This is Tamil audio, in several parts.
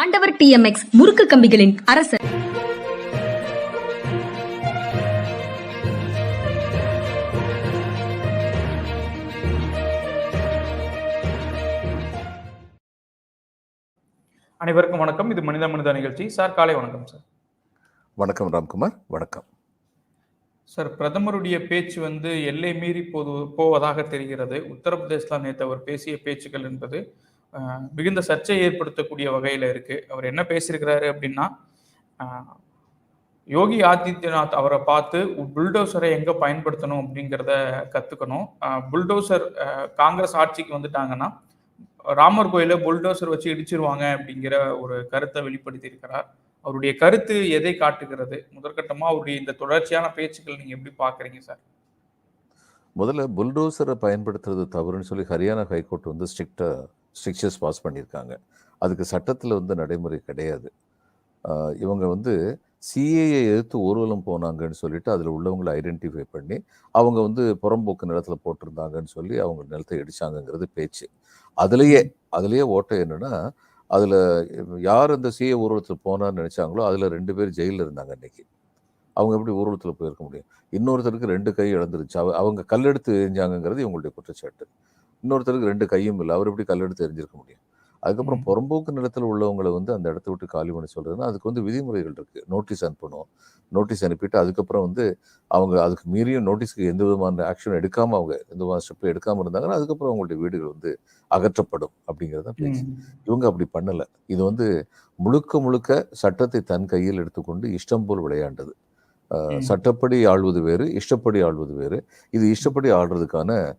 ஆண்டவர் டிஎம்எக்ஸ் முறுக்கு கம்பிகளின் அரசர். அனைவருக்கும் வணக்கம். இது மனித மனித நிகழ்ச்சி. சார் காலை வணக்கம் சார். வணக்கம் ராம்குமார். வணக்கம். சார் பிரதமருடைய பேச்சு வந்து எல்லை மீறி போது போவதாக தெரிகிறது. உத்தரப்பிரதேசத்தில் நேற்று அவர் பேசிய பேச்சுக்கள் என்பது மிகுந்த சர்ச்சை ஏற்படுத்தக்கூடிய வகையில் இருக்கு. அவர் என்ன பேசியிருக்கிறாரு அப்படின்னா யோகி ஆதித்யநாத் அவரை பார்த்து புல்டோசரை எங்க பயன்படுத்தணும்? அப்படிங்கிறத கத்துக்கணும். புல்டோசர் காங்கிரஸ் ஆட்சிக்கு வந்துட்டாங்கன்னா ராமர் கோயிலை புல்டோசர் வச்சு இடிச்சிருவாங்க அப்படிங்கிற ஒரு கருத்தை வெளிப்படுத்தி இருக்கிறார் அவருடைய கருத்து எதை காட்டுகிறது? முதற்கட்டமா அவருடைய இந்த தொடர்ச்சியான பேச்சுக்கள் நீங்க எப்படி பாக்குறீங்க சார்? முதல்ல புல்டோசரை பயன்படுத்துறது தவறுன்னு சொல்லி ஹரியானா ஹைகோர்ட் வந்து ஸ்ட்ரிக்டாக ஸ்ட்ரிக்சர்ஸ் பாஸ் பண்ணியிருக்காங்க. அதுக்கு சட்டத்தில் வந்து நடைமுறை கிடையாது. இவங்க வந்து சிஏஏ எதிர்த்து ஊர்வலம் போனாங்கன்னு சொல்லிட்டு அதில் உள்ளவங்களை ஐடென்டிஃபை பண்ணி அவங்க வந்து புறம்போக்கு நிலத்தில் போட்டிருந்தாங்கன்னு சொல்லி அவங்க நிலத்தை இடிச்சாங்கங்கிறது பேச்சு. அதுலேயே அதுலேயே ஓட்டம் என்னென்னா அதில் யார் அந்த சிஏ ஊர்வலத்தில் போனான்னு நினச்சாங்களோ அதில் ரெண்டு பேர் ஜெயிலில் இருந்தாங்க அன்றைக்கி அவங்க எப்படி ஊர்வலத்தில் போயிருக்க முடியும்? இன்னொருத்தருக்கு ரெண்டு கை இழந்துருச்சு. அவ அவங்க கல்லெடுத்து எரிஞ்சாங்கங்கிறது இவங்களுடைய குற்றச்சாட்டு. இன்னொருத்தருக்கு ரெண்டு கையும் இல்லை. அவர் எப்படி கல்லெடுத்து எரிஞ்சிருக்க முடியும்? அதுக்கப்புறம். புறம்போக்கு நிலத்தில் உள்ளவங்களை வந்து அந்த இடத்த விட்டு காலி பண்ண சொல்றதுன்னா அதுக்கு வந்து விதிமுறைகள் இருக்கு. நோட்டீஸ் அனுப்பணும். நோட்டீஸ் அனுப்பிட்டு அதுக்கப்புறம் வந்து அவங்க அதுக்கு மீறியும் நோட்டீஸ்க்கு எந்த விதமான ஆக்ஷன் எடுக்காம அவங்க எந்த விதமான ஸ்டெப் எடுக்காம இருந்தாங்கன்னா அதுக்கப்புறம் அவங்களுடைய வீடுகள் வந்து அகற்றப்படும் அப்படிங்கிறது பேச்சு. இவங்க அப்படி பண்ணல. இது வந்து முழுக்க முழுக்க சட்டத்தை தன் கையில் எடுத்துக்கொண்டு இஷ்டம் போல் விளையாண்டது. சட்டப்படி ஆள்வது வேறு இஷ்டப்படி ஆள்வது வேறு. இது இஷ்டப்படி ஆள்றதுக்கான அஹ்,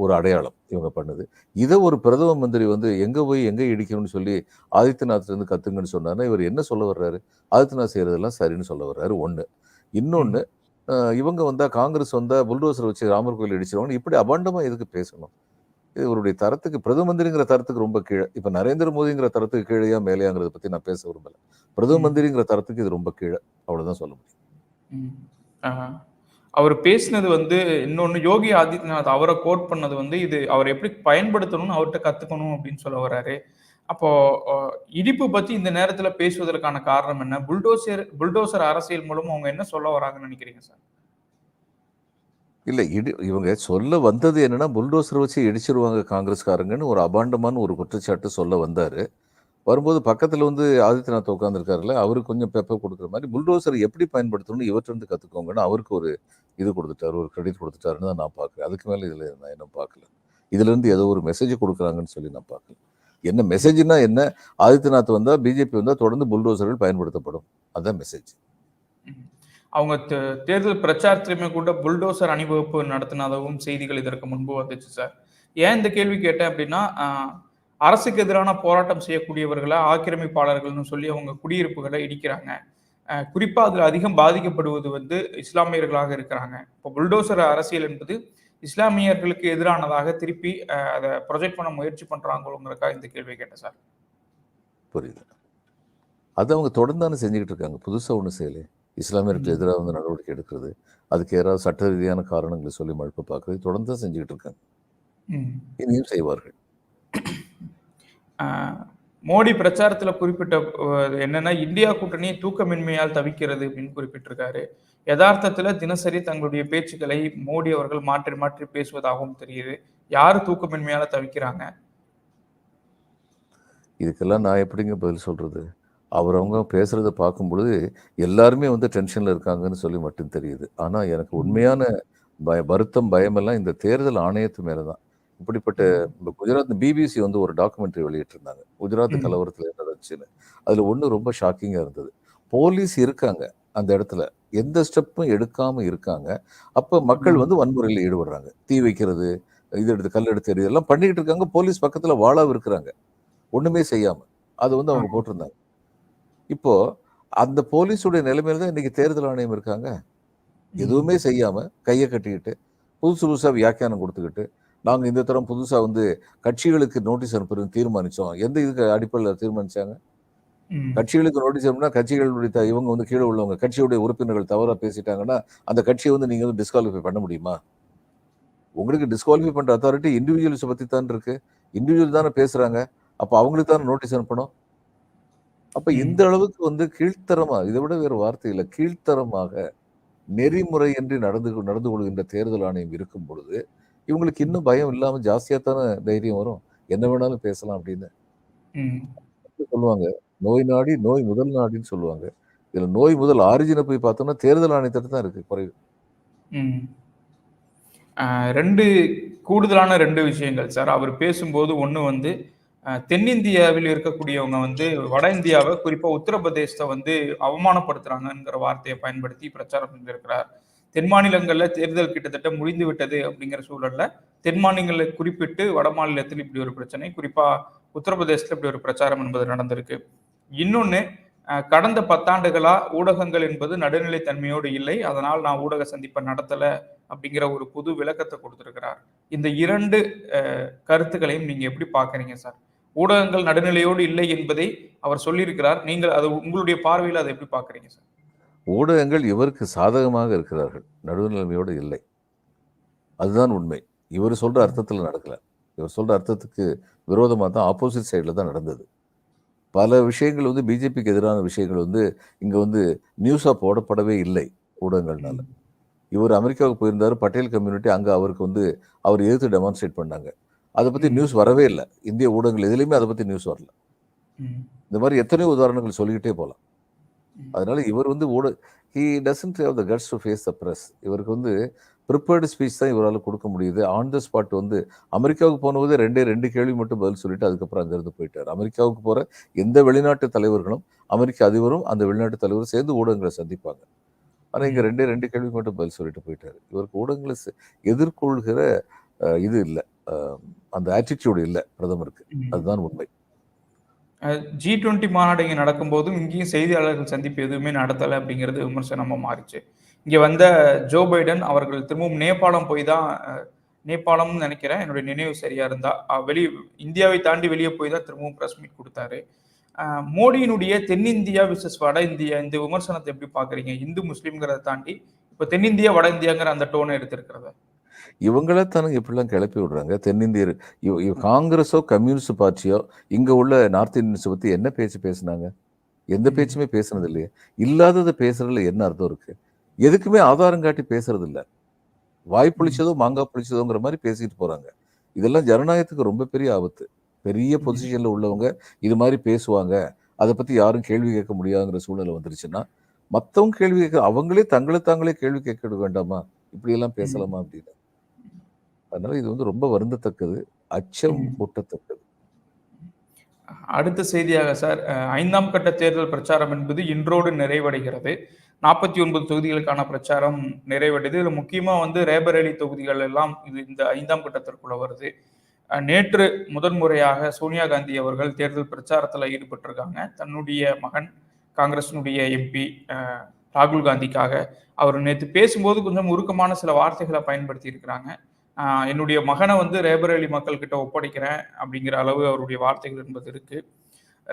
ஒரு அடையாளம் இவங்க பண்ணுது. இதை ஒரு பிரதம மந்திரி வந்து எங்க போய் எங்க இடிக்கணும்னு சொல்லி ஆதித்யநாத்ல இருந்து கத்துங்கன்னு சொன்னாருன்னா இவர் என்ன சொல்ல வர்றாரு? ஆதித்யநாத் செய்யறதெல்லாம் சரின்னு சொல்ல வர்றாரு ஒண்ணு. இன்னொன்னு அஹ், இவங்க வந்தா காங்கிரஸ் வந்தா புல்டோசர் வச்சு ராமர் கோயில் இடிச்சிருவாங்க இப்படி அபாண்டமா எதுக்கு பேசணும்? இது இவருடைய தரத்துக்கு பிரதம மந்திரிங்கிற தரத்துக்கு ரொம்ப கீழே இப்ப நரேந்திர மோடிங்கிற தரத்துக்கு கீழேயா மேலேயாங்கிறத பத்தி நான் பேச விரும்பல. பிரதம. மந்திரிங்கிற தரத்துக்கு இது ரொம்ப கீழே அவ்வளவுதான் சொல்ல முடியும். அவர் பேசினது வந்து இன்னொன்னு யோகி ஆதித்யநாத் அவரை கோட் பண்ணது வந்து இது அவர் எப்படி பயன்படுத்தணும்னு அவர்கிட்ட கத்துக்கணும் அப்படின்னு சொல்ல வர்றாரு. அப்போ இடிப்பு பத்தி இந்த நேரத்துல பேசுவதற்கான காரணம் என்ன? புல்டோசர் புல்டோசர் அரசியல் மூலம் அவங்க என்ன சொல்ல வராங்கன்னு நினைக்கிறீங்க சார்? இல்ல இடி இவங்க சொல்ல வந்தது என்னன்னா புல்டோசர் வச்சு இடிச்சிருவாங்க காங்கிரஸ்காரங்கன்னு ஒரு அபாண்டமான ஒரு குற்றச்சாட்டு சொல்ல வந்தாரு. வரும்போது பக்கத்துல வந்து ஆதித்யநாத் உட்காந்துருக்காருல அவருக்கு கொஞ்சம் பெப்பர் கொடுக்குற மாதிரி புல்டோசர் எப்படி பயன்படுத்தணும்னு இவற்றிருந்து கத்துக்கோங்கன்னு அவருக்கு ஒரு இது கொடுத்துட்டாரு ஒரு கிரெடிட் கொடுத்துட்டாருன்னு தான் நான் பார்க்குறேன். அதுக்கு மேலே இதில் நான் என்ன பார்க்கல. இதுலேருந்து ஏதோ ஒரு மெசேஜ் கொடுக்குறாங்கன்னு சொல்லி நான் பார்க்கல. என்ன மெசேஜ்னா என்ன? ஆதித்யநாத் வந்தால் பிஜேபி வந்தால் தொடர்ந்து புல்டோசர்கள் பயன்படுத்தப்படும். அதான் மெசேஜ் அவங்க தே- தேர்தல் பிரச்சாரத்திலுமே கூட புல்டோசர் அணிவகுப்பு நடத்தினதாகவும் செய்திகள் இதற்கு முன்பு வந்துச்சு சார். ஏன் இந்த கேள்வி கேட்டேன் அப்படின்னா அரசுக்கு எதிரான போராட்டம் செய்யக்கூடியவர்களை ஆக்கிரமிப்பாளர்கள்னு சொல்லி அவங்க குடியிருப்புகளை இடிக்கிறாங்க. ஆஹ், குறிப்பா அதுல அதிகம் பாதிக்கப்படுவது வந்து இஸ்லாமியர்களாக இருக்கிறாங்க. இப்போ புல்டோசர் அரசியல் என்பது இஸ்லாமியர்களுக்கு எதிரானதாக திருப்பி அதை ப்ரொஜெக்ட் பண்ண முயற்சி பண்றாங்களோங்கிறதுக்காக இந்த கேள்வி கேட்டேன் சார். புரியுது. அது அவங்க தொடர்ந்து தானே செஞ்சுக்கிட்டு இருக்காங்க. புதுசா ஒன்றும் செய்யலை. இஸ்லாமியருக்கு ம். எதிராக வந்து நடவடிக்கை எடுக்கிறது. அதுக்கு யாராவது சட்ட ரீதியான காரணங்களை சொல்லி மழுப்ப பார்க்கறது. தொடர்ந்து தான் செஞ்சுக்கிட்டு இருக்காங்க. இனியும் செய்வார்கள். மோடி பிரச்சாரத்துல குறிப்பிட்ட என்னன்னா இந்தியா கூட்டணி தூக்கமின்மையால் தவிக்கிறது அப்படின்னு குறிப்பிட்டிருக்காரு. யதார்த்தத்துல தினசரி தங்களுடைய பேச்சுக்களை மோடி அவர்கள் மாற்றி மாற்றி பேசுவதாகவும் தெரியுது. யாரு தூக்கமின்மையால தவிக்கிறாங்க? இதுக்கெல்லாம் நான் எப்படிங்க பதில் சொல்றது? அவரவங்க பேசுறத பார்க்கும் பொழுது எல்லாருமே வந்து டென்ஷன்ல இருக்காங்கன்னு சொல்லி மட்டும் தெரியுது. ஆனா எனக்கு உண்மையான பய வருத்தம் பயமெல்லாம் இந்த தேர்தல் ஆணையத்து மேலதான். இப்படிப்பட்ட இந்த குஜராத் பிபிசி வந்து ஒரு டாக்குமெண்ட்ரி வெளியிட்டிருந்தாங்க. குஜராத். கலவரத்துல என்ன நடந்துச்சுன்னு. அதுல ஒண்ணு ரொம்ப ஷாக்கிங்கா இருந்தது. போலீஸ் இருக்காங்க அந்த இடத்துல. எந்த ஸ்டெப்பும் எடுக்காம இருக்காங்க. அப்ப மக்கள். வந்து வன்முறையில் ஈடுபடுறாங்க. தீ வைக்கிறது இது எடுத்து கல் எடுத்து எறியது எல்லாம் பண்ணிக்கிட்டு இருக்காங்க. போலீஸ் பக்கத்துல வாழாவும் இருக்கிறாங்க. ஒண்ணுமே செய்யாம. அது வந்து அவங்க. போட்டிருந்தாங்க. இப்போ அந்த போலீஸுடைய நிலைமையில தான் இன்னைக்கு தேர்தல் ஆணையம் இருக்காங்க. எதுவுமே செய்யாம கையை கட்டிக்கிட்டு புதுசு புதுசா வியாக்கியானம் கொடுத்துக்கிட்டு நாங்க இந்த தரம் புதுசா வந்து கட்சிகளுக்கு நோட்டீஸ் அனுப்புறது தீர்மானிச்சோம். எந்த இதுக்கு அடிப்படையில் தீர்மானிச்சாங்க? ம். கட்சிகளுக்கு நோட்டீஸ் அனுப்புனா கட்சிகளுடைய இவங்க வந்து கீழே உள்ளவங்க கட்சியுடைய உறுப்பினர்கள் தவறா பேசிட்டாங்கன்னா அந்த கட்சியை வந்து நீங்க வந்து டிஸ்குவாலிஃபை பண்ண முடியுமா? உங்களுக்கு டிஸ்குவாலிஃபை பண்ற அத்தாரிட்டி இண்டிவிஜுவல்ஸ் பத்தி தான் இருக்கு. இண்டிவிஜுவல் தானே பேசுறாங்க. அப்ப அவங்களுக்கு தானே நோட்டீஸ் அனுப்பணும். அப்ப. இந்த அளவுக்கு வந்து கீழ்த்தரமா இதை விட வேற வார்த்தை இல்லை கீழ்த்தரமாக நெறிமுறையின்றி நடந்து நடந்து கொள்கின்ற தேர்தல் ஆணையம் இருக்கும் பொழுது இவங்களுக்கு இன்னும் பயம் இல்லாம ஜாஸ்தியா தானே தைரியம் வரும். என்ன வேணாலும் பேசலாம் அப்படின்னு. சொல்லுவாங்க. நோய் நாடி நோய் முதல் நாடின்னு சொல்லுவாங்க. இதுல நோய் முதல் ஆரிஜினை போய் பார்த்தோம்னா தேர்தல் ஆணையத்திட்ட தான் இருக்கு குறைவு. ரெண்டு கூடுதலான ரெண்டு விஷயங்கள் சார். அவர் பேசும்போது ஒன்று வந்து தென்னிந்தியாவில் இருக்கக்கூடியவங்க வந்து வட இந்தியாவை குறிப்பாக உத்தரப்பிரதேசத்தை வந்து அவமானப்படுத்துறாங்கங்கிற வார்த்தையை பயன்படுத்தி பிரச்சாரம் செஞ்சிருக்கிறார். தென் மாநிலங்களில் தேர்தல் கிட்டத்தட்ட முடிந்து விட்டது அப்படிங்கிற சூழல்ல தென் மாநிலங்களை குறிப்பிட்டு வட மாநிலத்தில் இப்படி ஒரு பிரச்சனை குறிப்பா உத்தரப்பிரதேசத்தில் இப்படி ஒரு பிரச்சாரம் என்பது நடந்திருக்கு. இன்னொன்று கடந்த பத்தாண்டுகளா ஊடகங்கள் என்பது நடுநிலை தன்மையோடு இல்லை. அதனால் நான் ஊடக சந்திப்பை நடத்தல அப்படிங்கிற ஒரு புது விளக்கத்தை கொடுத்துருக்கிறார். இந்த இரண்டு கருத்துக்களையும் நீங்க எப்படி பாக்குறீங்க சார்? ஊடகங்கள் நடுநிலையோடு இல்லை என்பதை அவர் சொல்லியிருக்கிறார். நீங்கள் அது உங்களுடைய பார்வையில் அதை எப்படி பார்க்குறீங்க சார்? ஊடகங்கள் இவருக்கு சாதகமாக இருக்கிறார்கள். நடுநிலைமையோடு இல்லை. அதுதான் உண்மை. இவர் சொல்ற அர்த்தத்துல நடக்கல. இவர் சொல்ற அர்த்தத்துக்கு விரோதமாக தான் ஆப்போசிட் சைடில் தான் நடந்தது. பல விஷயங்கள் வந்து பிஜேபிக்கு எதிரான விஷயங்கள் வந்து இங்க வந்து நியூஸா போடப்படவே இல்லை ஊடகங்கள்னால. இவர் அமெரிக்காவுக்கு போயிருந்தாரு பட்டேல் கம்யூனிட்டி அங்க அவருக்கு வந்து அவர் எதிர்த்து டெமான்ஸ்ட்ரேட் பண்ணாங்க. அதை பத்தி ம். நியூஸ் வரவே இல்லை. இந்திய ஊடகங்கள் எதுலையுமே அதை பத்தி நியூஸ் வரல. இந்த மாதிரி எத்தனையோ உதாரணங்கள் சொல்லிக்கிட்டே போகலாம். அதனால இவர் வந்து ஊட he doesn't have the guts to face the press இவருக்கு வந்து ப்ரிப்பேர்டு ஸ்பீச் தான் இவரால் கொடுக்க முடியுது. ஆன் த ஸ்பாட் வந்து அமெரிக்காவுக்கு போனபோது ரெண்டே ரெண்டு கேள்வி மட்டும் பதில் சொல்லிட்டு அதுக்கப்புறம் அங்கேருந்து போயிட்டார். அமெரிக்காவுக்கு போகிற எந்த வெளிநாட்டு தலைவர்களும் அமெரிக்க அதிபரும் அந்த வெளிநாட்டு தலைவரும் சேர்ந்து ஊடகங்களை சந்திப்பாங்க. ஆனால் இங்கே ரெண்டே ரெண்டு கேள்வி மட்டும் பதில் சொல்லிட்டு போயிட்டார். இவருக்கு ஊடகங்களை எதிர்கொள்கிற இது இல்லை. அந்த ஆட்டிடியூடு இல்லை பிரதமருக்கு. அதுதான் உண்மை. ஜி டுவெண்ட்டி மாநாடு இங்கே நடக்கும்போதும் இங்கேயும் செய்தியாளர்கள் சந்திப்பு எதுவுமே நடத்தலை அப்படிங்கிறது விமர்சனமாக மாறிச்சு. இங்கே வந்த ஜோ பைடன் அவர்கள் திரும்பவும் நேபாளம் போய் தான் நேபாளம்னு நினைக்கிறேன். என்னுடைய நினைவு சரியா இருந்தா வெளி இந்தியாவை தாண்டி வெளியே போய் தான் திரும்பவும் ப்ரெஸ் மீட் கொடுத்தாரு. மோடியினுடைய தென்னிந்தியா விசஸ் வட இந்தியா இந்த விமர்சனத்தை எப்படி பார்க்குறீங்க? இந்து முஸ்லீம்ங்கிறத தாண்டி இப்போ தென்னிந்தியா வட இந்தியாங்கிற அந்த டோனை எடுத்திருக்கிறத. இவங்களே தானுங்க இப்படிலாம் கிளப்பி விடுறாங்க. தென்னிந்தியர் காங்கிரஸோ கம்யூனிஸ்ட் பார்ட்டியோ இங்க உள்ள நார்த் இந்தியன்ஸை பத்தி என்ன பேச்சு பேசுனாங்க? எந்த. பேச்சுமே பேசுனது இல்லையே இல்லாததை பேசுறதுல என்ன அர்த்தம் இருக்கு? எதுக்குமே ஆதாரம் காட்டி பேசுறது இல்ல வாய் புளிச்சதோ மாங்காய் புளிச்சதோங்கிற மாதிரி பேசிட்டு போறாங்க. இதெல்லாம் ஜனநாயகத்துக்கு ரொம்ப பெரிய ஆபத்து. பெரிய. பொசிஷன்ல உள்ளவங்க இது மாதிரி பேசுவாங்க. அதை பத்தி யாரும் கேள்வி கேட்க முடியாதுங்கிற சூழ்நிலை வந்துருச்சுன்னா மத்தவங்க கேள்வி கேட்க அவங்களே தங்களை தாங்களே கேள்வி கேட்க வேண்டாமா? இப்படி எல்லாம் ம். பேசலாமா அப்படின்னு. அதனால இது வந்து ரொம்ப வருந்தத்தக்கது. அச்சம் ம். ஊட்டத்தக்கது அடுத்த செய்தியாக சார் ஐந்தாம் கட்ட தேர்தல் பிரச்சாரம் என்பது இன்றோடு நிறைவடைகிறது. நாற்பத்தி ஒன்பது தொகுதிகளுக்கான பிரச்சாரம் நிறைவடைது. இதுல முக்கியமா வந்து ரேபரேலி தொகுதிகள் எல்லாம் இது இந்த ஐந்தாம் கட்டத்திற்குள்ள வருது. நேற்று முதன்முறையாக சோனியா காந்தி அவர்கள் தேர்தல் பிரச்சாரத்துல ஈடுபட்டிருக்காங்க. தன்னுடைய மகன் காங்கிரசினுடைய எம்பி ராகுல் காந்திக்காக. அவர் நேற்று பேசும்போது கொஞ்சம் உருக்கமான சில வார்த்தைகளை பயன்படுத்தி இருக்கிறாங்க என்னுடைய மகனை வந்து ரேபரேலி மக்கள் கிட்ட ஒப்படைக்கிறேன் அப்படிங்கிற அளவு அவருடைய வார்த்தைகள் என்பது இருக்கு.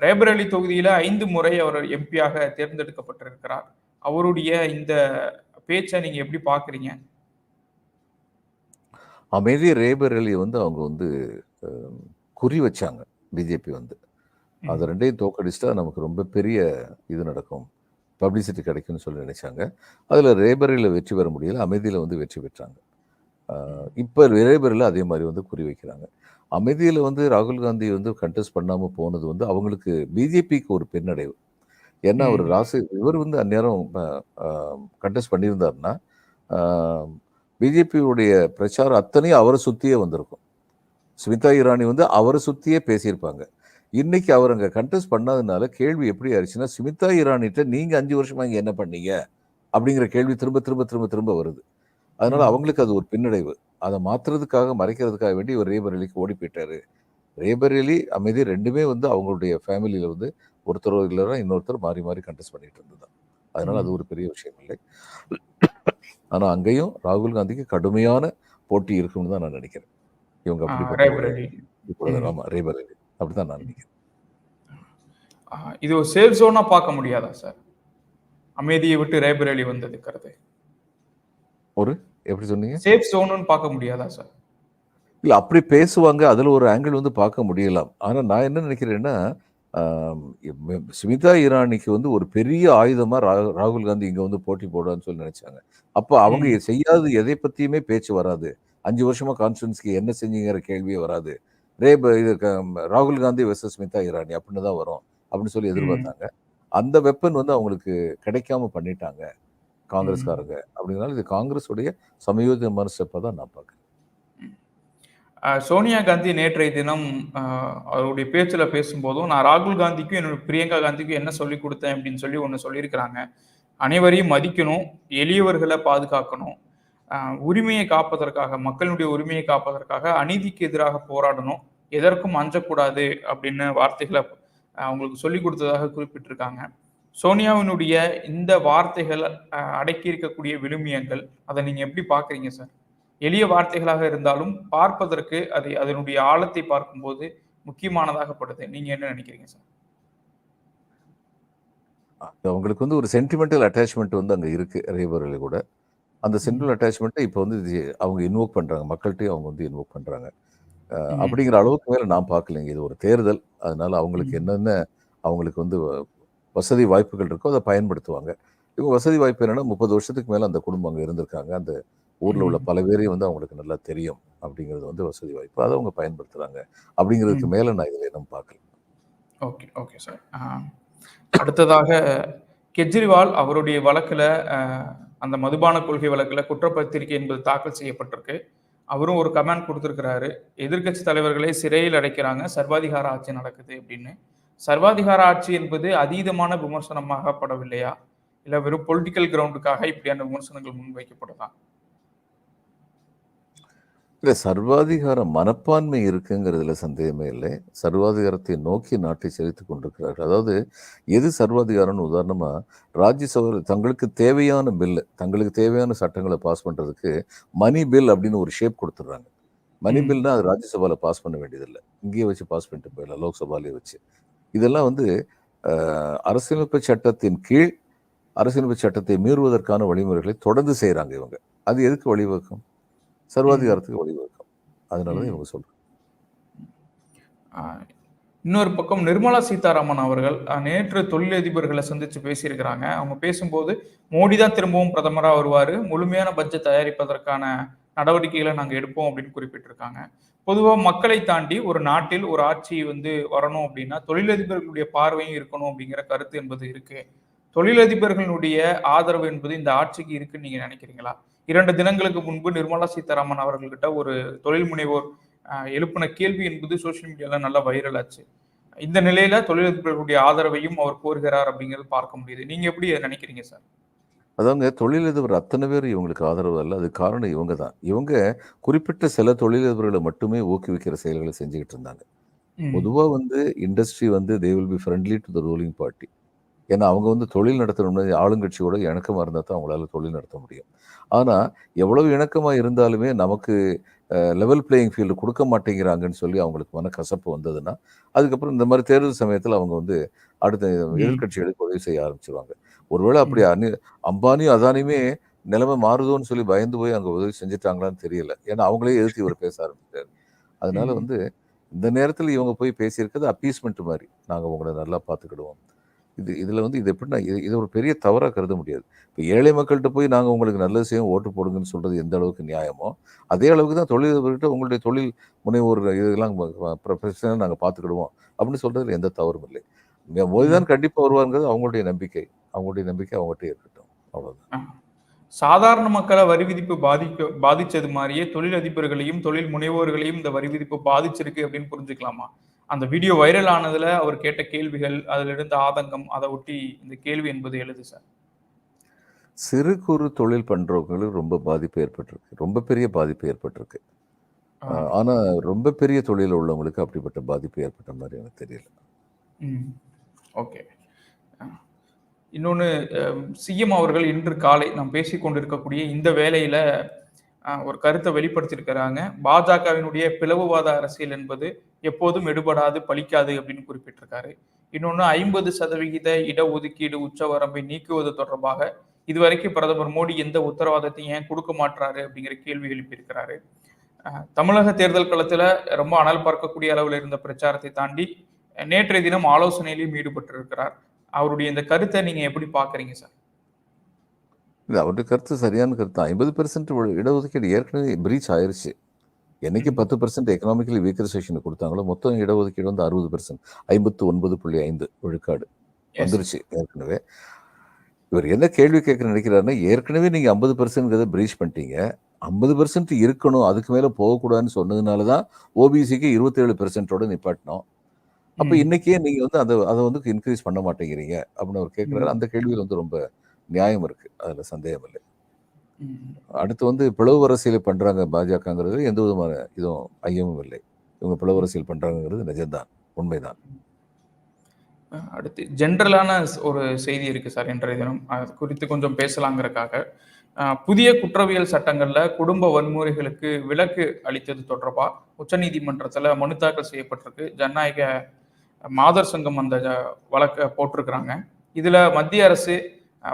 ரேபரேலி தொகுதியில ஐந்து முறை அவர் எம்பியாக தேர்ந்தெடுக்கப்பட்டிருக்கிறார். அவருடைய இந்த பேச்சை நீங்க எப்படி பாக்குறீங்க அமைதி ரேபர் அலியை வந்து அவங்க வந்து குறி வச்சாங்க பிஜேபி வந்து. அதை ரெண்டையும் தோக்கடிச்சிட்டா நமக்கு ரொம்ப பெரிய இது நடக்கும். பப்ளிசிட்டி கிடைக்கும்னு சொல்லி நினைச்சாங்க. அதில் ரேபரியில் வெற்றி பெற முடியல அமைதியில் வந்து வெற்றி பெற்றாங்க. இப்போ ரேபரில் அதே மாதிரி வந்து குறி வைக்கிறாங்க. அமைதியில் வந்து ராகுல் காந்தி வந்து கண்டெஸ்ட் பண்ணாமல் போனது வந்து அவங்களுக்கு பிஜேபிக்கு ஒரு பின்னடைவு. ஏன்னா அவர். ராசு இவர் வந்து அந்நேரம் கண்டெஸ்ட் பண்ணியிருந்தாருன்னா பிஜேபியுடைய பிரச்சாரம் அத்தனையும் அவரை சுற்றியே வந்திருக்கும். ஸ்மிதா இரானி வந்து அவரை சுற்றியே பேசியிருப்பாங்க. இன்னைக்கு அவர் அங்கே கண்டெஸ்ட் பண்ணாதனால கேள்வி எப்படி ஆயிடுச்சுன்னா ஸ்மிதா இரானிட்ட நீங்கள் அஞ்சு வருஷமா இங்கே என்ன பண்ணீங்க? அப்படிங்கிற கேள்வி திரும்ப திரும்ப திரும்ப திரும்ப வருது. அதனால. அவங்களுக்கு அது ஒரு பின்னடைவு. அதை மாத்துறதுக்காக மறைக்கிறதுக்காக வேண்டி இவர் ரேபரேலிக்கு ஓடி போயிட்டாரு. ரேபரேலி அமைதி ரெண்டுமே வந்து அவங்களுடைய ஃபேமிலியில வந்து ஒருத்தர் இல்லைன்னா இன்னொருத்தர் மாறி மாறி கண்டெஸ்ட் பண்ணிட்டு இருந்தது. அதனால அது ஒரு பெரிய விஷயம் இல்லை. ஆனா அங்கேயும் ராகுல் காந்திக்கு கடுமையான போட்டி இருக்கும்னு தான் நான் நினைக்கிறேன். இவங்க அப்படி ரேபரேலி ம். ஆமா ரேபரேலி அப்படிதான் நான் நினைக்கிறேன். இது ஒரு சேஃப் ஜோனா பார்க்க முடியாதா சார் அமைதியை விட்டு ரேபரேலி வந்ததுக்கிறது. ஒரு எப்படி சொன்னீங்க? சேஃப் ஜோனுன்னு பார்க்க முடியாதா சார் இல்ல அப்படி பேசுவாங்க அதுல ஒரு ஆங்கிள் வந்து பார்க்க முடியலாம் ஆனா நான் என்ன நினைக்கிறேன்னா ஸ்மிதா இரானிக்கு வந்து ஒரு பெரிய ஆயுதமா ரா- ராகுல் காந்தி இங்க வந்து போட்டி போடுவான்னு சொல்லி நினைச்சாங்க. அப்ப அவங்க. செய்யாத எதை பத்தியுமே பேச்சு வராது. அஞ்சு வருஷமா கான்ஸ்டன்ஸ்க்கு என்ன செஞ்சீங்கிற கேள்வியே வராது. ரே இது ராகுல் காந்தி வெர்சஸ் ஸ்மிதா இரானி அப்படின்னு தான் வரும் அப்படின்னு சொல்லி. எதிர்பார்த்தாங்க. அந்த வெப்பன் வந்து அவங்களுக்கு கிடைக்காம பண்ணிட்டாங்க. காங்கிரஸ்காரங்க. அப்படிங்கிறனால இது காங்கிரஸுடைய சமயோஜிதமான ஸ்டெப்பை தான் நான் பார்க்குறேன். சோனியா காந்தி நேற்றைய தினம் அவருடைய பேச்சில் பேசும்போதும் நான் ராகுல் காந்திக்கும் என்னோட பிரியங்கா காந்திக்கும் என்ன சொல்லி கொடுத்தேன் அப்படின்னு சொல்லி ஒன்று சொல்லியிருக்கிறாங்க. அனைவரையும் மதிக்கணும் எளியவர்களை பாதுகாக்கணும் உரிமையை காப்பதற்காக மக்களுடைய உரிமையை காப்பதற்காக அநீதிக்கு எதிராக போராடணும் எதற்கும் அஞ்சக்கூடாது அப்படின்னு வார்த்தைகளை அவங்களுக்கு சொல்லி கொடுத்ததாக குறிப்பிட்டிருக்காங்க. சோனியாவினுடைய இந்த வார்த்தைகள் அடக்கி இருக்கக்கூடிய விழுமியங்கள் அதை நீங்க எப்படி பாக்குறீங்க சார்? எளிய வார்த்தைகளாக இருந்தாலும் பார்ப்பதற்கு அதை அதனுடைய ஆழத்தை பார்க்கும்போது முக்கியமானதாகப்படுது. நீங்க என்ன நினைக்கிறீங்க சார்? அவங்களுக்கு வந்து ஒரு சென்டிமெண்டல் அட்டாச்மெண்ட் வந்து அங்கே இருக்கு ரேபரில் கூட. அந்த. சென்ட்ரல் அட்டாச்மெண்ட்டை இப்போ வந்து அவங்க இன்வோக் பண்ணுறாங்க மக்கள்கிட்டையும் அவங்க வந்து இன்வோக் பண்ணுறாங்க. அப்படிங்கிற அளவுக்கு மேலே நான் பார்க்கலைங்க. இது ஒரு தேர்தல். அதனால அவங்களுக்கு. என்னென்ன அவங்களுக்கு வந்து வசதி வாய்ப்புகள் இருக்கோ அதை பயன்படுத்துவாங்க. இவங்க வசதி வாய்ப்பு என்னன்னா முப்பது வருஷத்துக்கு மேலே அந்த குடும்பம் அங்கே இருந்திருக்காங்க. அந்த ஊரில் உள்ள. பல பேரையும் வந்து அவங்களுக்கு நல்லா தெரியும் அப்படிங்கிறது வந்து வசதி வாய்ப்பு. அதை அவங்க பயன்படுத்துகிறாங்க அப்படிங்கிறதுக்கு. மேலே நான் இதில் இன்னும் பார்க்கல. Okay okay sir. அடுத்ததாக கெஜ்ரிவால் அவருடைய வழக்குல அந்த மதுபான கொள்கை வழக்குல குற்றப்பத்திரிகை என்பது தாக்கல் செய்யப்பட்டிருக்கு. அவரும் ஒரு கமெண்ட் கொடுத்திருக்கிறாரு. எதிர்க்கட்சி தலைவர்களை சிறையில் அடைக்கிறாங்க. சர்வாதிகார ஆட்சி நடக்குது அப்படின்னு. சர்வாதிகார ஆட்சி என்பது அதீதமான விமர்சனமாகப்படவில்லையா? இல்ல வெறும் பொலிட்டிக்கல் கிரவுண்டுக்காக இப்படியான விமர்சனங்கள் முன்வைக்கப்படுதா இல்லை சர்வாதிகார மனப்பான்மை இருக்குங்கிறதுல சந்தேகமே இல்லை. சர்வாதிகாரத்தை நோக்கி நாட்டை செலுத்திக் கொண்டிருக்கிறார்கள். அதாவது எது சர்வாதிகாரம்னு உதாரணமா ராஜ்யசபா தங்களுக்கு தேவையான பில் தங்களுக்கு தேவையான சட்டங்களை பாஸ் பண்றதுக்கு மணி பில் அப்படின்னு ஒரு ஷேப் கொடுத்துட்றாங்க. மணி. பில்னா அது ராஜ்யசபால பாஸ் பண்ண வேண்டியதில்லை. இங்கேயே வச்சு பாஸ் பண்ணிட்டு போயிடலாம் லோக்சபாலேயே வச்சு. இதெல்லாம் வந்து அரசியலமைப்பு சட்டத்தின் கீழ் அரசியலமைப்பு சட்டத்தை மீறுவதற்கான வழிமுறைகளை தொடர்ந்து செய்றாங்க இவங்க. அது எதுக்கு வழிவகுக்கும். சர்வாதிகாரத்துக்கு வழிவகுக்கும். அதனால தான். இவங்க சொல்றாங்க. ஆஹ் இன்னொரு பக்கம் நிர்மலா சீதாராமன் அவர்கள் நேற்று தொழிலதிபர்களை சந்திச்சு பேசியிருக்கிறாங்க. அவங்க பேசும்போது மோடி தான் திரும்பவும் பிரதமரா வருவாரு. முழுமையான பட்ஜெட் தயாரிப்பதற்கான நடவடிக்கைகளை நாங்க எடுப்போம் அப்படின்னு குறிப்பிட்டிருக்காங்க. பொதுவாக மக்களை தாண்டி ஒரு நாட்டில் ஒரு ஆட்சி வந்து வரணும் அப்படின்னா தொழிலதிபர்களுடைய பார்வையும் இருக்கணும் அப்படிங்கிற கருத்து என்பது இருக்கு. தொழிலதிபர்களுடைய ஆதரவு என்பது இந்த ஆட்சிக்கு இருக்குன்னு நீங்க நினைக்கிறீங்களா? இரண்டு தினங்களுக்கு முன்பு நிர்மலா சீதாராமன் அவர்கள்கிட்ட ஒரு தொழில் முனைவோர் எழுப்பின கேள்வி என்பது சோஷியல் மீடியால நல்லா வைரல் ஆச்சு. இந்த நிலையில தொழிலதிபர்களுடைய ஆதரவையும் அவர் கோருகிறார் அப்படிங்கிறது பார்க்க முடியுது. நீங்க எப்படி நினைக்கிறீங்க சார்? அதாங்க தொழிலதிபர் அத்தனை பேர் இவங்களுக்கு ஆதரவு அல்ல. அது காரணம் இவங்க தான். இவங்க குறிப்பிட்ட சில தொழிலதிபர்களை மட்டுமே ஊக்குவிக்கிற செயல்களை செஞ்சுக்கிட்டு இருந்தாங்க. பொதுவாக வந்து இண்டஸ்ட்ரி வந்து they will be friendly to the ruling party ஏன்னா அவங்க வந்து தொழில் நடத்தணும்னு ஆளுங்கட்சியோட இணக்கமாக இருந்தால் தான் அவங்களால தொழில் நடத்த முடியும். ஆனால் எவ்வளவு இணக்கமாக இருந்தாலுமே நமக்கு லெவல் பிளேயிங் ஃபீல்டு கொடுக்க மாட்டேங்கிறாங்கன்னு சொல்லி அவங்களுக்கு மன கசப்பு வந்ததுன்னா அதுக்கப்புறம் இந்த மாதிரி தேர்தல் சமயத்தில் அவங்க வந்து அடுத்த ம், எதிர்க்கட்சிகளுக்கு உதவி செய்ய ஆரம்பிச்சிருவாங்க. ஒருவேளை அப்படி அனி அம்பானியும் அதானியுமே நிலைமை மாறுதோன்னு சொல்லி பயந்து போய் அங்கே உதவி செஞ்சுட்டாங்களான்னு தெரியல. ஏன்னா அவங்களே எதிர்த்து இவர் பேச ஆரம்பிச்சிட்டாரு அதனால வந்து இந்த நேரத்தில் இவங்க போய் பேசியிருக்கிறது அப்பீஸ்மெண்ட் மாதிரி நாங்கள் உங்களை நல்லா பார்த்துக்கிடுவோம். இது இதில் வந்து இது எப்படின்னா இது இது ஒரு பெரிய தவறாக கருத முடியாது. இப்போ ஏழை மக்கள்கிட்ட போய் நாங்கள் உங்களுக்கு நல்லது செய்யும் ஓட்டு போடுங்கன்னு சொல்கிறது எந்த அளவுக்கு நியாயமோ அதே அளவுக்கு தான் தொழிலதிபர்கிட்ட உங்களுடைய தொழில் முனைவோர் இதெல்லாம் பிரச்சனை நாங்கள் பார்த்துக்கிடுவோம். அப்படின்னு சொல்கிறதுல எந்த தவறும் இல்லை. இங்க மோடி ம். தான் கண்டிப்பாக வருவாங்கிறது அவங்களுடைய நம்பிக்கை. அவங்களுடைய நம்பிக்கை அவங்ககிட்ட இருக்கட்டும். அவ்வளோதான். சாதாரண மக்களை வரி விதிப்பு பாதிக்க பாதிச்சது மாதிரியே தொழிலதிபர்களையும் தொழில் முனைவோர்களையும் இந்த வரி விதிப்பு பாதிச்சிருக்கு அப்படின்னு புரிஞ்சுக்கலாமா? அந்த வீடியோ வைரல் ஆனதுல அவர் கேட்ட கேள்விகள் அதுல இருந்த ஆதங்கம் அதை ஒட்டி இந்த கேள்வி என்பது எழுது சார். சிறு குறு தொழில் பண்ணுறவங்களுக்கு ரொம்ப பாதிப்பு ஏற்பட்டிருக்கு. ரொம்ப பெரிய பாதிப்பு ஏற்பட்டிருக்கு. ஆனா ரொம்ப பெரிய தொழில் உள்ளவங்களுக்கு அப்படிப்பட்ட பாதிப்பு ஏற்பட்ட மாதிரி எனக்கு தெரியல. ஓகே. இன்னொன்று சிஎம் அவர்கள் இன்று காலை நாம் பேசி கொண்டிருக்கக்கூடிய இந்த வேலையில ஒரு கருத்தை வெளிப்படுத்தியிருக்கிறாங்க. பாஜகவினுடைய பிளவுவாத அரசியல் என்பது எப்போதும் எடுபடாது பலிக்காது அப்படின்னு குறிப்பிட்டிருக்காரு. இன்னொன்று ஐம்பது சதவிகித இடஒதுக்கீடு உச்சவரம்பை நீக்குவது தொடர்பாக இதுவரைக்கும் பிரதமர் மோடி எந்த உத்தரவாதத்தையும் ஏன் கொடுக்க மாட்டாரு அப்படிங்கிற கேள்வி எழுப்பியிருக்கிறாரு. தமிழக தேர்தல் களத்துல ரொம்ப அனல் பார்க்கக்கூடிய அளவில் இருந்த பிரச்சாரத்தை தாண்டி நேற்றைய தினம் ஆலோசனையிலும் ஈடுபட்டிருக்கிறார். அவருடைய இந்த கருத்தை நீங்க எப்படி பாக்குறீங்க சார்? இல்லை அவருடைய கருத்து சரியான கருத்து ஐம்பது பெர்சன்ட் இடஒதுக்கீடு ஏற்கனவே பிரீச் ஆயிருச்சு. என்னைக்கு பத்து பர்சன்ட் எக்கனாமிக்கலி வீக்கர் செஷனுக்கு கொடுத்தாங்களோ மொத்தம் இடஒதுக்கீடு வந்து அறுபது பெர்சன்ட் ஐம்பத்து ஒன்பது புள்ளி ஐந்து விழுக்காடு வந்துருச்சு ஏற்கனவே. இவர் என்ன கேள்வி கேட்க நினைக்கிறாருன்னா ஏற்கனவே நீங்க ஐம்பது பர்சன்ட்ங்கிறத பிரீச் பண்ணிட்டீங்க. ஐம்பது பெர்சன்ட் இருக்கணும் அதுக்கு மேல போகக்கூடாதுன்னு சொன்னதுனால தான் ஓபிசிக்கு இருபத்தேழு பெர்சன்ட்டோட நிப்பாட்டினோம். அப்ப. இன்னைக்கே நீங்க வந்து அதை அதை வந்து இன்க்ரீஸ் பண்ண மாட்டேங்கிறீங்க அப்படின்னு அவர் கேட்கிறாரு. அந்த கேள்வியில் வந்து ரொம்ப நியாயம் இருக்கு. அதுல சந்தேகம் இல்லை. அடுத்து வந்து பிளவு அரசியலை பண்றாங்க பாஜகங்கிறது எந்த விதமான இதுவும் ஐயமும் இல்லை. இவங்க பிளவு அரசியல் பண்றாங்கங்கிறது நிஜம்தான். உண்மைதான். அடுத்து ஜென்ரலான ஒரு செய்தி இருக்கு சார் இன்றைய தினம். அது குறித்து கொஞ்சம் பேசலாங்கிறதுக்காக. அஹ் புதிய குற்றவியல் சட்டங்கள்ல குடும்ப வன்முறைகளுக்கு விலக்கு அளித்தது தொடர்பா? உச்சநீதிமன்றத்துல மனு தாக்கல் செய்யப்பட்டிருக்கு. ஜனநாயக மாதர் சங்கம் அந்த வழக்கை போட்டிருக்கிறாங்க. இதில் மத்திய அரசு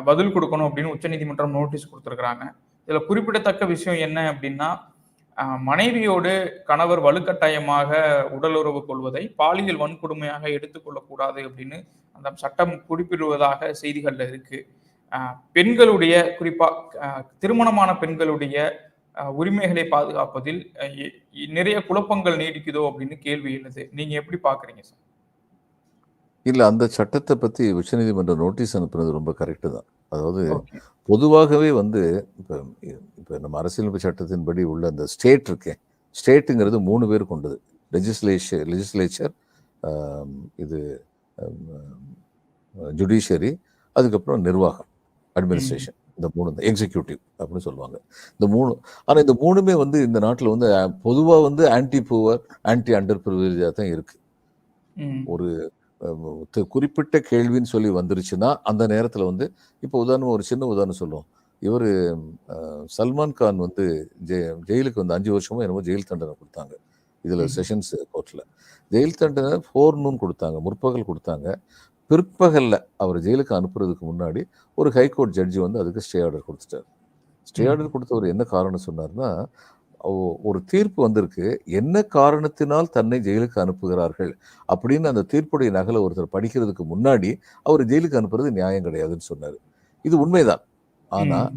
பதில் கொடுக்கணும் அப்படின்னு உச்சநீதிமன்றம் நோட்டீஸ் கொடுத்துருக்குறாங்க. இதில் குறிப்பிடத்தக்க விஷயம் என்ன அப்படின்னா மனைவியோடு கணவர் வலுக்கட்டாயமாக உடலுறவு கொள்வதை பாலியல் வன்கொடுமையாக எடுத்துக்கொள்ளக்கூடாது அப்படின்னு அந்த சட்டம் குறிப்பிடுவதாக செய்திகளில் இருக்கு. பெண்களுடைய குறிப்பாக திருமணமான பெண்களுடைய உரிமைகளை பாதுகாப்பதில் நிறைய குழப்பங்கள் நீடிக்குதோ அப்படின்னு கேள்வி எழுது. நீங்க எப்படி பாக்குறீங்க சார்? இல்ல அந்த சட்டத்தை பத்தி உச்சநீதிமன்றம் நோட்டீஸ் அனுப்புனது ரொம்ப கரெக்டு தான். அதாவது பொதுவாகவே வந்து இப்போ இப்போ நம்ம அரசியலமைப்பு சட்டத்தின்படி உள்ள அந்த ஸ்டேட் இருக்கே ஸ்டேட்டுங்கிறது மூணு பேர் கொண்டது. லெஜிஸ்லேச்சர் லெஜிஸ்லேச்சர் இது ஜுடிஷியரி அதுக்கப்புறம் நிர்வாகம் அட்மினிஸ்ட்ரேஷன் இந்த மூணு தான் எக்ஸிக்யூட்டிவ் அப்படின்னு சொல்லுவாங்க. இந்த மூணு ஆனால் இந்த மூணுமே வந்து இந்த நாட்டில் வந்து பொதுவாக வந்து ஆன்டி புவர் ஆன்டி அண்டர் ப்ரிவிலேஜாக தான் இருக்கு. ம். ஒரு குறிப்பிட்ட கேள்வின்னு சொல்லி வந்துருச்சுன்னா அந்த நேரத்தில் வந்து இப்போ உதாரணம் ஒரு சின்ன உதாரணம் சொல்லுவோம். இவர் சல்மான் கான் வந்து ஜெ- ஜெயிலுக்கு வந்து அஞ்சு வருஷமோ என்னமோ ஜெயில் தண்டனை கொடுத்தாங்க. இதில். செஷன்ஸ் கோர்ட்டில் ஜெயில் தண்டனை ஃபோர் நூன் கொடுத்தாங்க முற்பகல் கொடுத்தாங்க. பிற்பகலில் அவர் ஜெயிலுக்கு அனுப்புறதுக்கு முன்னாடி ஒரு ஹைகோர்ட் ஜட்ஜி வந்து அதுக்கு ஸ்டே ஆர்டர் கொடுத்துட்டார். ஸ்டே. ஆர்டர் கொடுத்தவர் என்ன காரணம் சொன்னார்னா ஒரு தீர்ப்பு வந்திருக்கு. என்ன காரணத்தினால் தன்னை ஜெயிலுக்கு அனுப்புகிறார்கள்? அப்படின்னு அந்த தீர்ப்புடைய நகலை ஒருத்தர் படிக்கிறதுக்கு முன்னாடி அவர் ஜெயிலுக்கு அனுப்புறது நியாயம் கிடையாதுன்னு சொன்னார். இது உண்மைதான். ஆனா.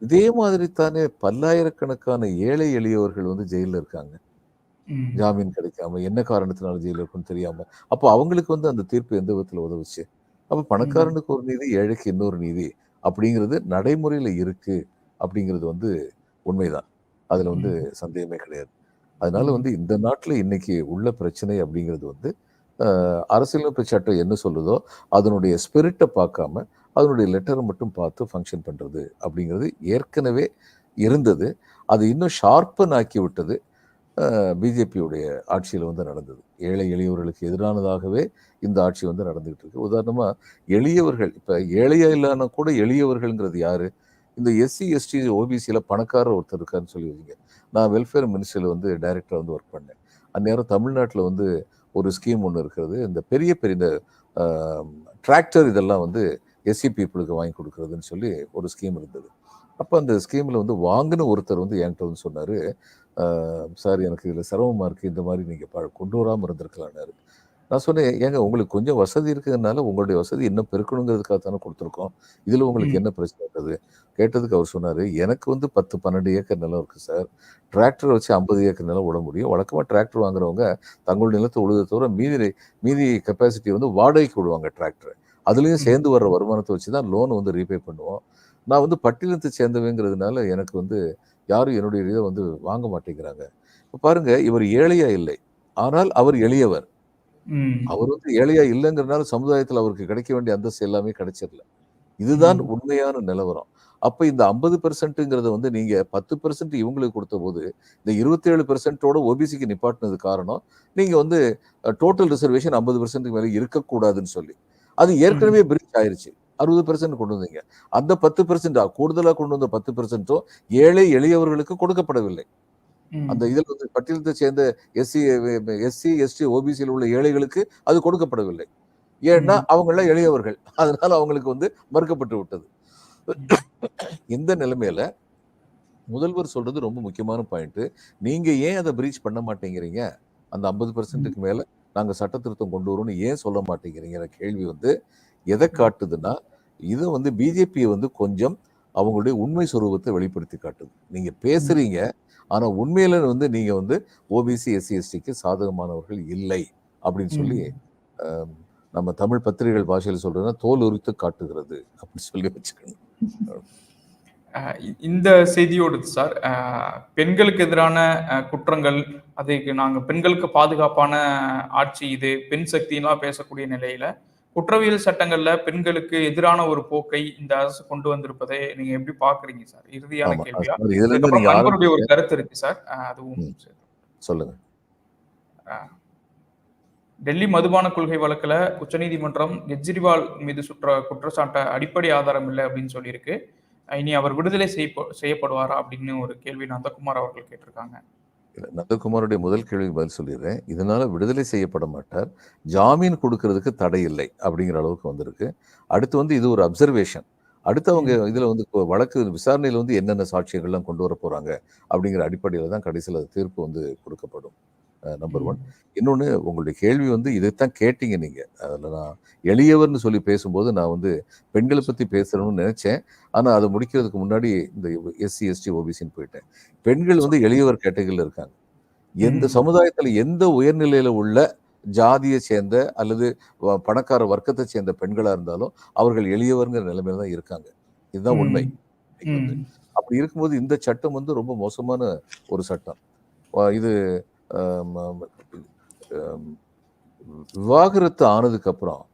இதே மாதிரி தானே பல்லாயிரக்கணக்கான ஏழை எளியவர்கள் வந்து ஜெயிலில் இருக்காங்க. ஜாமீன் கிடைக்காம என்ன காரணத்தினால ஜெயிலில் இருக்குன்னு தெரியாம. அப்போ அவங்களுக்கு வந்து அந்த தீர்ப்பு எந்த விதத்துல உதவுச்சு? அப்போ பணக்காரனுக்கு ஒரு நீதி ஏழைக்கு இன்னொரு நீதி அப்படிங்கிறது நடைமுறையில இருக்கு அப்படிங்கிறது வந்து உண்மைதான். அதுல வந்து சந்தேகமே கிடையாது. அதனால. வந்து இந்த நாட்டுல இன்னைக்கு உள்ள பிரச்சனை அப்படிங்கிறது வந்து அரசியலமைப்பு சட்டம் என்ன சொல்லுதோ அதனுடைய ஸ்பிரிட்டை பார்க்காம அதனுடைய லெட்டரை மட்டும் பார்த்து ஃபங்க்ஷன் பண்றது அப்படிங்கிறது ஏற்கனவே இருந்தது. அது இன்னும் ஷார்ப்பன் ஆக்கி விட்டது பிஜேபியுடைய ஆட்சியில் வந்து நடந்தது. ஏழை எளியவர்களுக்கு எதிரானதாகவே இந்த ஆட்சி வந்து நடந்துகிட்டு இருக்கு. உதாரணமா எளியவர்கள் இப்ப ஏழையா இல்லாம கூட எளியவர்கள்ங்கிறது யாரு? இந்த எஸ்சி எஸ்டி ஓபிசியில் பணக்காரர் ஒருத்தர் இருக்காருன்னு சொல்லி வைங்க நான் வெல்ஃபேர் மினிஸ்ட்ரியில் வந்து டைரக்டராக வந்து ஒர்க் பண்ணேன். அந்நேரம் தமிழ்நாட்டில் வந்து ஒரு ஸ்கீம் ஒன்று இருக்கிறது. இந்த பெரிய பெரிய இந்த டிராக்டர் இதெல்லாம் வந்து எஸ்சி பீப்புளுக்கு வாங்கி கொடுக்குறதுன்னு சொல்லி ஒரு ஸ்கீம் இருந்தது. அப்போ அந்த ஸ்கீமில் வந்து வாங்கின ஒருத்தர் வந்து என்கிட்ட வந்து சொன்னார் சார் எனக்கு இதில் சிரமமாக இருக்குது இந்த மாதிரி நீங்கள் கொண்டு வராமல் இருந்திருக்கலான்னாரு நான் சொன்னேன் ஏங்க உங்களுக்கு கொஞ்சம் வசதி இருக்கிறதுனால உங்களுடைய வசதி இன்னும் பெருக்கணுங்கிறதுக்காக தானே கொடுத்துருக்கோம். இதில் உங்களுக்கு. என்ன பிரச்சனை இருக்குது? கேட்டதுக்கு அவர் சொன்னார் எனக்கு வந்து பத்து பன்னெண்டு ஏக்கர் நிலம் இருக்குது சார். டிராக்டர் வச்சு ஐம்பது ஏக்கர் நிலம் விட முடியும். வழக்கமாக டிராக்டர் வாங்குறவங்க தங்களுடைய நிலத்தை உழுத தவிர மீதி மீதி கெப்பாசிட்டி வந்து வாடகைக்கு விடுவாங்க டிராக்டர். அதுலேயும். சேர்ந்து வர்ற வருமானத்தை வச்சு தான் லோன் வந்து ரீபே பண்ணுவோம். நான் வந்து பட்டினத்தை சேர்ந்தவங்கிறதுனால எனக்கு வந்து யாரும் என்னுடைய இதை வந்து வாங்க மாட்டேங்கிறாங்க. இப்போ பாருங்க இவர் ஏழையா இல்லை. ஆனால் அவர் எளியவர். அவர் வந்து ஏழையா இல்லைங்கிறனால சமுதாயத்தில் அவருக்கு கிடைக்க வேண்டிய அந்தஸ்து எல்லாமே கிடைச்சிடல. இதுதான். உண்மையான நிலவரம். அப்ப இந்த ஐம்பது பெர்சென்ட்டுங்கிறத வந்து நீங்க பத்து பெர்சென்ட் இவங்களுக்கு கொடுத்த போது இந்த இருபத்தேழு பெர்சென்ட்டோட ஓபிசிக்கு நிப்பாட்டினது காரணம் நீங்க வந்து டோட்டல் ரிசர்வேஷன் ஐம்பது பெர்சென்ட்டுக்கு மேலே இருக்கக்கூடாதுன்னு சொல்லி. அது ஏற்கனவே பிரீச் ஆயிருச்சு. அறுபது பெர்சென்ட் கொண்டு வந்தீங்க. அந்த பத்து பெர்சென்ட் கூடுதலாக கொண்டு வந்த பத்து பெர்சென்ட்டும் ஏழை எளியவர்களுக்கு கொடுக்கப்படவில்லை. அந்த இதில் வந்து பட்டியலத்தை சேர்ந்த எஸ்சி எஸ்சி எஸ்டி ஓபிசியில் உள்ள ஏழைகளுக்கு அது கொடுக்கப்படவில்லை. ஏன்னா ம். அவங்கள எளியவர்கள். அதனால அவங்களுக்கு வந்து மறுக்கப்பட்டு விட்டது. இந்த நிலைமையில முதல்வர் சொல்றது ரொம்ப முக்கியமான பாயிண்ட் நீங்க ஏன் அதை பிரீச் பண்ண மாட்டேங்கிறீங்க? அந்த ஐம்பது பர்சன்ட்டுக்கு மேல நாங்க சட்ட திருத்தம் கொண்டு வரோம்னு ஏன் சொல்ல மாட்டேங்கிறீங்கிற கேள்வி வந்து எதை காட்டுதுன்னா இது வந்து பிஜேபியை வந்து கொஞ்சம் அவங்களுடைய உண்மை சுரூபத்தை வெளிப்படுத்தி காட்டுது. நீங்க பேசுறீங்க ஆனா உண்மையில வந்து நீங்க வந்து ஓபிசி எஸ்சி எஸ்டிக்கு சாதகமானவர்கள் இல்லை அப்படின்னு சொல்லி நம்ம தமிழ் பத்திரிகைகள் பாஷையில் சொல்றதுன்னா தோல் உரித்து காட்டுகிறது அப்படின்னு சொல்லி வச்சுக்கணும். இந்த செய்தியோடு சார் பெண்களுக்கு எதிரான குற்றங்கள் அதுக்கு நாங்க பெண்களுக்கு பாதுகாப்பான ஆட்சி இது பெண் சக்திலாம் பேசக்கூடிய நிலையில குற்றவியல் சட்டங்கள்ல பெண்களுக்கு எதிரான ஒரு போக்கை இந்த அரசு கொண்டு வந்திருப்பதை நீங்க எப்படி பாக்குறீங்க சார்? இறுதியான கேள்வியா? ஒரு கருத்து இருக்கு சார். அதுவும். சொல்லுங்க. டெல்லி மதுபான கொள்கை வழக்குல உச்சநீதிமன்றம் கெஜ்ரிவால் மீது சுற்ற குற்றச்சாட்டை அடிப்படை ஆதாரம் இல்லை அப்படின்னு சொல்லியிருக்கு. இனி அவர் விடுதலை செய்யப்ப- செய்யப்படுவாரா அப்படின்னு ஒரு கேள்வி நந்தகுமார் அவர்கள் கேட்டிருக்காங்க. நந்தகுமாருடைய முதல் கேள்விக்கு பதில் சொல்லிடுறேன். இதனால விடுதலை செய்யப்பட மாட்டார். ஜாமீன் கொடுக்கறதுக்கு தடை இல்லை அப்படிங்கிற அளவுக்கு வந்திருக்கு. அடுத்து வந்து இது ஒரு அப்சர்வேஷன் அடுத்து அவங்க இதுல வந்து வழக்கு விசாரணையில வந்து என்னென்ன சாட்சியங்கள்லாம் கொண்டு வர போறாங்க அப்படிங்கிற அடிப்படையில தான் கடைசியில் தீர்ப்பு வந்து கொடுக்கப்படும். நம்பர் ஒன் இன்னொன்று உங்களுடைய கேள்வி வந்து இதைத்தான் கேட்டீங்க நீங்க. அதில் நான் எளியவர்னு சொல்லி பேசும்போது நான் வந்து பெண்களை பற்றி பேசணும்னு நினைச்சேன். ஆனால் அதை முடிக்கிறதுக்கு முன்னாடி இந்த எஸ்சி எஸ்டி ஓபிசின்னு போயிட்டேன். பெண்கள் வந்து எளியவர் கேட்டகரியில் இருக்காங்க. எந்த. சமுதாயத்தில் எந்த உயர்நிலையில உள்ள ஜாதியை சேர்ந்த அல்லது பணக்கார வர்க்கத்தை சேர்ந்த பெண்களா இருந்தாலும் அவர்கள் எளியவர்ங்கிற நிலைமையில தான் இருக்காங்க. இதுதான் உண்மை. அப்படி இருக்கும்போது இந்த சட்டம் வந்து ரொம்ப மோசமான ஒரு சட்டம். இது விவாகரத்து ஆனதுக்கு அப்புறம்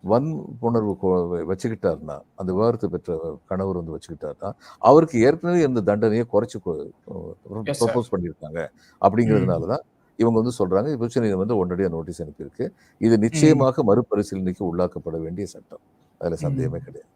வன்புணர்வு கொ- வச்சுக்கிட்டாருன்னா அந்த விவாகரத்து பெற்ற கணவர் வந்து வச்சுக்கிட்டாருன்னா அவருக்கு ஏற்கனவே இந்த தண்டனையை குறைச்சு. ப்ரப்போஸ் பண்ணியிருக்காங்க. அப்படிங்கிறதுனால தான் இவங்க வந்து சொல்றாங்க உச்சநீதிமன்றம் வந்து உடனடியாக நோட்டீஸ் அனுப்பியிருக்கு. இது நிச்சயமாக மறுபரிசீலனைக்கு உள்ளாக்கப்பட வேண்டிய சட்டம். அதுல சந்தேகமே கிடையாது.